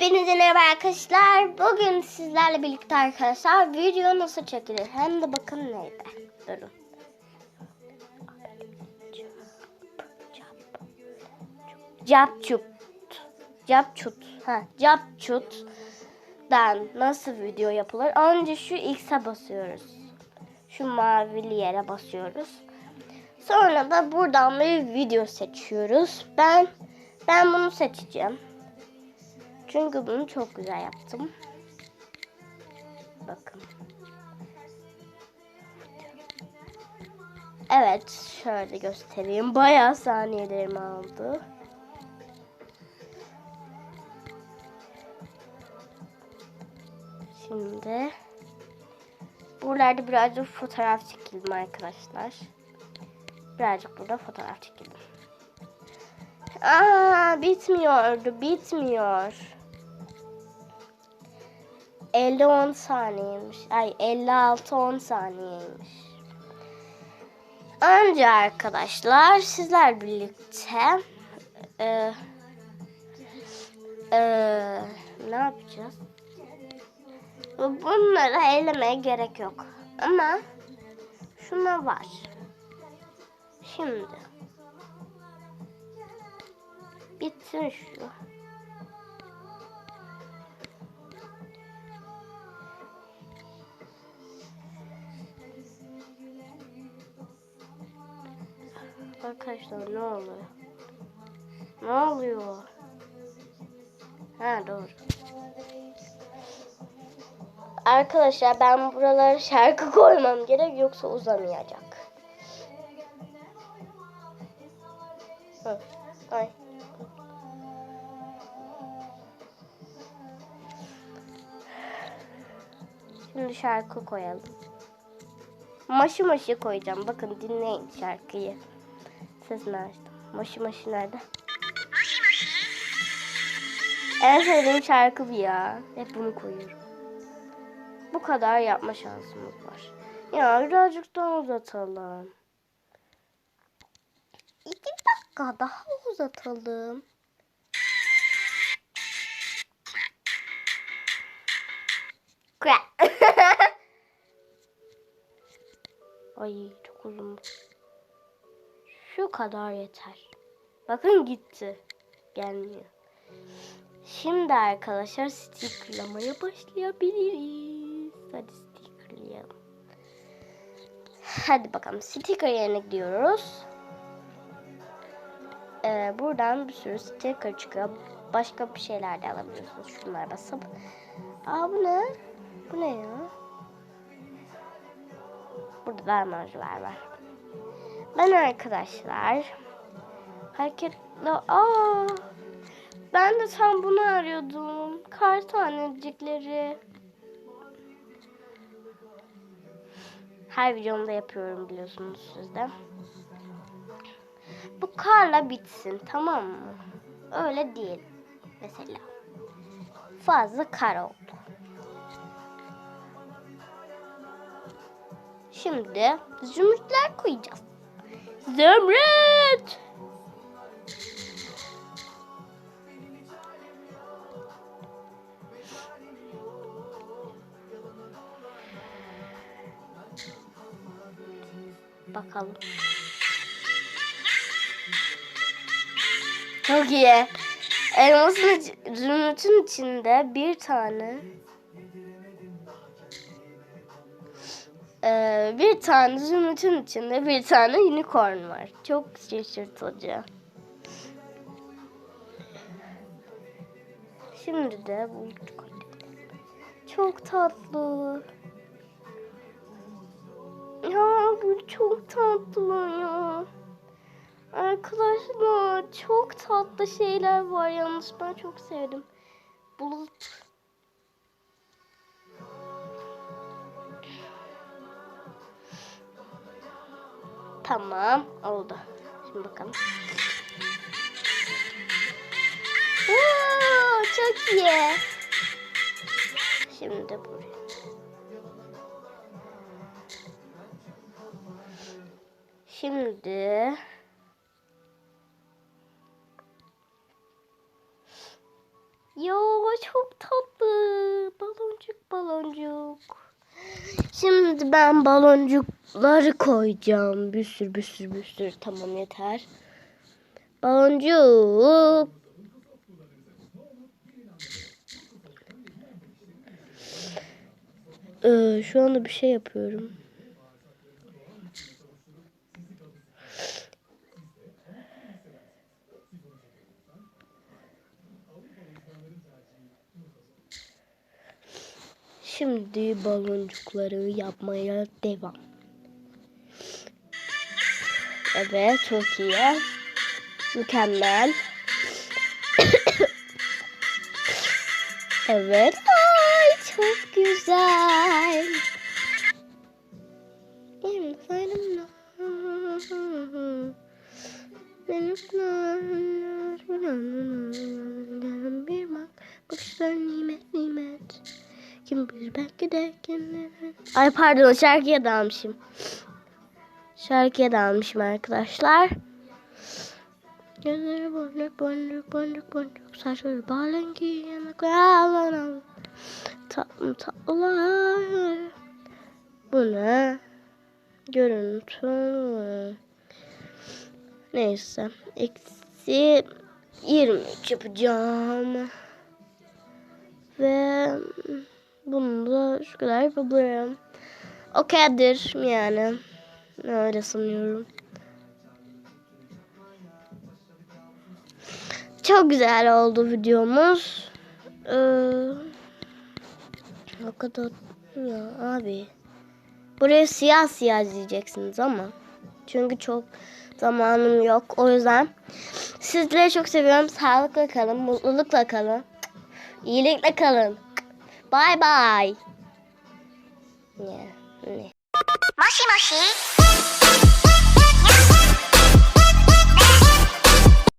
Hepinize merhaba arkadaşlar. Bugün sizlerle birlikte arkadaşlar video nasıl çekilir? Hem de bakın neydi. Durun. Capcut. Capcut. Ha, Capcut'dan nasıl video yapılır? Önce şu X'e basıyoruz. Şu mavili yere basıyoruz. Sonra da buradan bir video seçiyoruz. Ben ben bunu seçeceğim. Çünkü bunu çok güzel yaptım. Bakın. Evet, şöyle göstereyim. Bayağı saniyelerimi aldı. Şimdi buralarda birazcık fotoğraf çekildim arkadaşlar. Birazcık burada fotoğraf çekildim. Aa, bitmiyordu, bitmiyor. 50 10 saniyeymiş. Ay 56 10 saniyeymiş. Önce arkadaşlar sizler birlikte e, e, ne yapacağız? Bunları elemeye gerek yok. Ama şuna var. Şimdi bitsin şu. Arkadaşlar ne oluyor? Ne oluyor? Ha doğru. Arkadaşlar ben buralara şarkı koymam gerek yoksa uzamayacak. Hı. Ay. Şimdi şarkı koyalım. Maşı maşı koyacağım. Bakın dinleyin şarkıyı. Sesini açtım. Maşı maşı nerede? En sevdiğim şarkı bu ya. Hep bunu koyuyorum. Bu kadar yapma şansımız var. Ya birazcık daha uzatalım. İki dakika daha uzatalım. Ay çok uzun. Kadar yeter. Bakın gitti. Gelmiyor. Şimdi arkadaşlar stickerlamaya başlayabiliriz. Hadi stickerlayalım. Hadi bakalım sticker yerine gidiyoruz. Ee, buradan bir sürü sticker çıkıyor. Başka bir şeyler de alabiliyorsunuz. Şunlara basıp. Aa bu ne? Bu ne ya? Burada da emojiler var. Ben arkadaşlar hareketli... Aa, ben de tam bunu arıyordum. Kar tanecikleri. Her videomda yapıyorum biliyorsunuz siz de. Bu karla bitsin tamam mı? Öyle değil. Mesela. Fazla kar oldu. Şimdi zümrütler koyacağız. Zümrüt! Bakalım. Çok iyi. Elmasın zümrütün içinde bir tane Ee, bir tane zümrütün içinde bir tane unicorn var. Çok şaşırtıcı. Şimdi de bu çok tatlı. Ya bu çok tatlı ya. Arkadaşlar çok tatlı şeyler var yalnız ben çok sevdim. Bulut. Tamam oldu. Şimdi bakalım. Oo, çok iyi. Şimdi buraya. Şimdi Yo çok tatlı. Baloncuk baloncuk. Şimdi ben baloncukları koyacağım. Bir sürü bir sürü bir sürü. Tamam yeter. Baloncuk. Ee, şu anda bir şey yapıyorum. Şimdi baloncukları yapmaya devam. Evet çok iyi. Mükemmel. evet. Ay çok güzel. Bir bak bakışlar nimet nimet. Kim bilir belki de kendine. Ay pardon şarkıya dalmışım. Şarkıya dalmışım arkadaşlar. Gözleri boncuk boncuk boncuk boncuk saçları balenki yanaklar tatlı tatlılar. Bu ne? Görüntü. Neyse. Eksi 23 yapacağım. Ve bunu da şu kadar yapabilirim. O kadardır yani. Öyle sanıyorum. Çok güzel oldu videomuz. Ee, o kadar ya abi. Buraya siyah siyah diyeceksiniz ama. Çünkü çok zamanım yok. O yüzden sizleri çok seviyorum. Sağlıkla kalın, mutlulukla kalın. İyilikle kalın. Bye bye. Ne? Ne? もしもし